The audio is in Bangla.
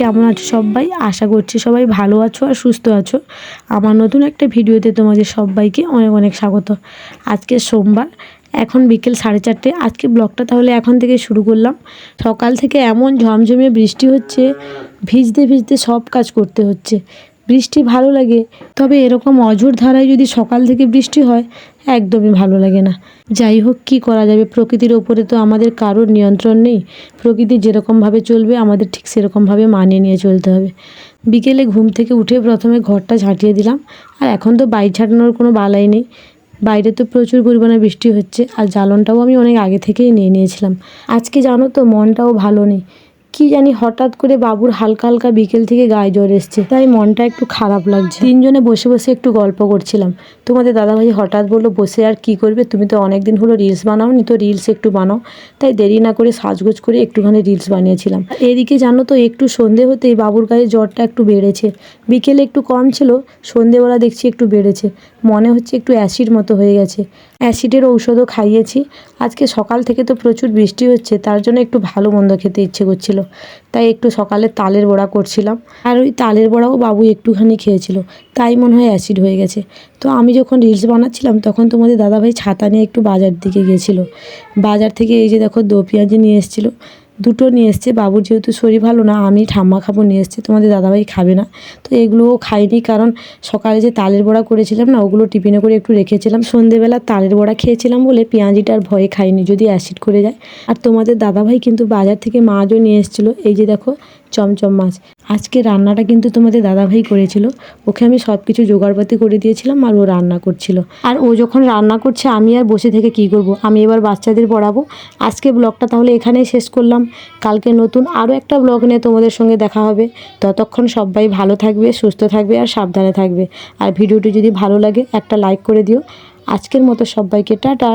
কেমন আছো সবাই? আশা করছি সবাই ভালো আছো আর সুস্থ আছো। আমার নতুন একটা ভিডিওতে তোমাদের সবাইকে অনেক অনেক স্বাগত। আজকে সোমবার, এখন বিকেল সাড়ে চারটে। আজকে ব্লগটা তাহলে এখন থেকে শুরু করলাম। সকাল থেকে এমন ঝমঝমে বৃষ্টি হচ্ছে, ভিজতে ভিজতে সব কাজ করতে হচ্ছে। বৃষ্টি ভালো লাগে, তবে এরকম অঝোর ধারায় যদি সকাল থেকে বৃষ্টি হয়, একদমই ভালো লাগে না। যাই হোক, কী করা যাবে? প্রকৃতির ওপরে তো আমাদের কারোর নিয়ন্ত্রণ নেই। প্রকৃতি যেরকমভাবে চলবে, আমাদের ঠিক সেরকমভাবে মানিয়ে নিয়ে চলতে হবে। বিকেলে ঘুম থেকে উঠে প্রথমে ঘরটা ঝাঁটিয়ে দিলাম, আর এখন তো বাইক ছাটানোর কোনো বালাই নেই। বাইরে তো প্রচুর পরিমাণে বৃষ্টি হচ্ছে, আর জ্বালনটাও আমি অনেক আগে থেকেই নিয়ে নিয়েছিলাম। আজকে জানো তো মনটাও ভালো নেই। কি জানি হঠাৎ করে বাবুর হালকা হালকা বিকেল থেকে গায়ে জ্বর এসছে। তাই মনটা একটু খারাপ লাগছে। তিনজনে বসে বসে একটু গল্প করছিলাম। তোমাদের দাদাভাই হঠাৎ বলল, বসে আর কি করবে? তুমি তো অনেক দিন হলো রিলস বানাও নি তো রিলস একটু বানাও। তাই দেরি না করে সাজগোজ করে একটুখানি রিলস বানিয়েছিলাম। এদিকে জানো তো, একটু সন্ধে হতেই বাবুর গায়ে জ্বরটা একটু বেড়েছে। বিকেলে একটু কম ছিল, সন্ধেবেলা দেখছি একটু বেড়েছে। মনে হচ্ছে একটু অ্যাসিড মতো হয়ে গেছে। অ্যাসিডের ঔষধও খাইয়েছি। আজকে সকাল থেকে তো প্রচুর বৃষ্টি হচ্ছে, তার জন্য একটু ভালো মন্দ খেতে ইচ্ছে করছিল। তাই একটু সকালে তালের বড়া করছিলাম। আর ওই তালের বড়াও বাবু একটুখানি খেয়েছিল। তাই মনে হয় অ্যাসিড হয়ে গেছে। তো আমি যখন রিলস বানাচ্ছিলাম, তখন তোমাদের দাদাভাই ছাতা নিয়ে একটু বাজার দিকে গেছিল। বাজার থেকে এই যে দেখো দো পেঁয়াজি নিয়ে এসেছিল। দুটো নিয়ে এসছে। বাবুর যেহেতু শরীর ভালো না, আমি ঠাম্মা খাব নিয়ে এসছে, তোমাদের দাদাভাই খাবে না। তো এগুলোও খাইনি কারণ সকালে যে তালের বড়া করেছিলাম না, ওগুলো টিফিনে করে একটু রেখেছিলাম। সন্ধেবেলা তালের বড়া খেয়েছিলাম বলে পেঁয়াজিটার ভয়ে খাইনি, যদি অ্যাসিড করে যায়। আর তোমাদের দাদাভাই কিন্তু বাজার থেকে মাছও নিয়ে এসেছিল। এই যে দেখো, চমচম মাছ। আজকে রান্নাটা কিন্তু তোমাদের দাদাভাই করেছিল। ওকে আমি সব কিছু জোগাড়পাতি করে দিয়েছিলাম আর ও রান্না করছিল। আর ও যখন রান্না করছে, আমি আর বসে থেকে কি করব? আমি এবার বাচ্চাদের পড়াবো। আজকে ব্লগটা তাহলে এখানেই শেষ করলাম। কালকে নতুন আরও একটা ব্লগ নিয়ে তোমাদের সঙ্গে দেখা হবে। ততক্ষণ সবাই ভালো থাকবে, সুস্থ থাকবে আর সাবধানে থাকবে। আর ভিডিওটি যদি ভালো লাগে, একটা লাইক করে দিও। আজকের মতো সবাইকে টাটা